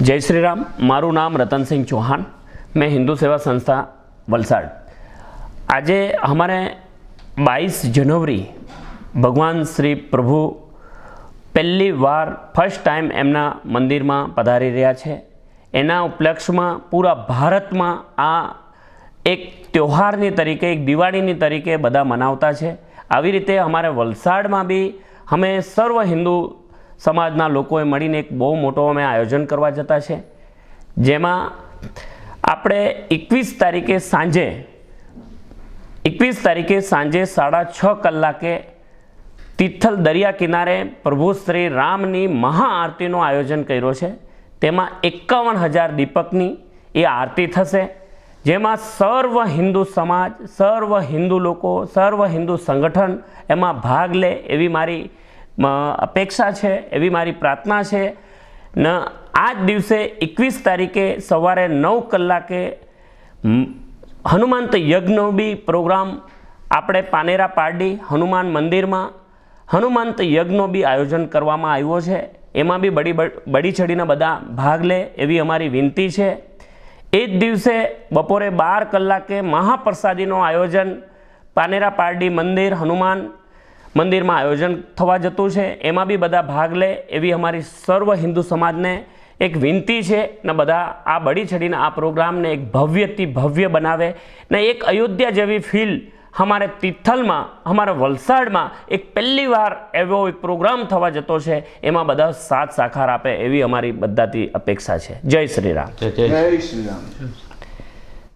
જય શ્રી રામ મારું નામ રતનસિંહ ચૌહાણ. મેં હિન્દુ સેવા સંસ્થા વલસાડ. આજે અમારે બાવીસ જનવરી ભગવાન શ્રી પ્રભુ પહેલી વાર ફર્સ્ટ ટાઈમ એમના મંદિરમાં પધારી રહ્યા છે. એના ઉપલક્ષમાં પૂરા ભારતમાં આ એક ત્યોહારની તરીકે, એક દિવાળીની તરીકે બધા મનાવતા છે. આવી રીતે અમારે વલસાડમાં બી અમે સર્વ હિન્દુ સમાજના લોકોએ મળીને એક બહુ મોટો અમે આયોજન કરવા જતા છે. જેમાં આપણે એકવીસ તારીખે સાંજે, એકવીસ તારીખે સાંજે સાડા છ કલાકે તિથલ દરિયા કિનારે પ્રભુ શ્રી રામની મહાઆરતીનું આયોજન કર્યો છે. તેમાં એકાવન હજાર દીપકની એ આરતી થશે. જેમાં સર્વ હિન્દુ સમાજ, સર્વ હિન્દુ લોકો, સર્વ હિન્દુ સંગઠન એમાં ભાગ લે એવી મારી અપેક્ષા છે, એવી મારી પ્રાર્થના છે. ન આ જ દિવસે એકવીસ તારીખે સવારે નવ કલાકે હનુમંત યજ્ઞનો બી પ્રોગ્રામ આપણે પાનેરા પારડી હનુમાન મંદિરમાં હનુમંત યજ્ઞનો બી આયોજન કરવામાં આવ્યો છે. એમાં બી બડી બડી ચડીને બધા ભાગ લે એવી અમારી વિનંતી છે. એ જ દિવસે બપોરે બાર કલાકે મહાપ્રસાદીનું આયોજન પાનેરા પારડી મંદિર હનુમાન મંદિરમાં આયોજન થવા જતું છે. એમાં બી બધા ભાગ લે એવી અમારી સર્વ હિન્દુ સમાજને એક વિનંતી છે ને બધા આ બળી ચડીને આ પ્રોગ્રામને એક ભવ્યથી ભવ્ય બનાવે ને એક અયોધ્યા જેવી ફીલ અમારે તિથલમાં અમારા વલસાડમાં એક પહેલી વાર એવો એક પ્રોગ્રામ થવા જતો છે. એમાં બધા સાથ સાકાર આપે એવી અમારી બધાથી અપેક્ષા છે. જય શ્રી રામ. જય શ્રી રામ.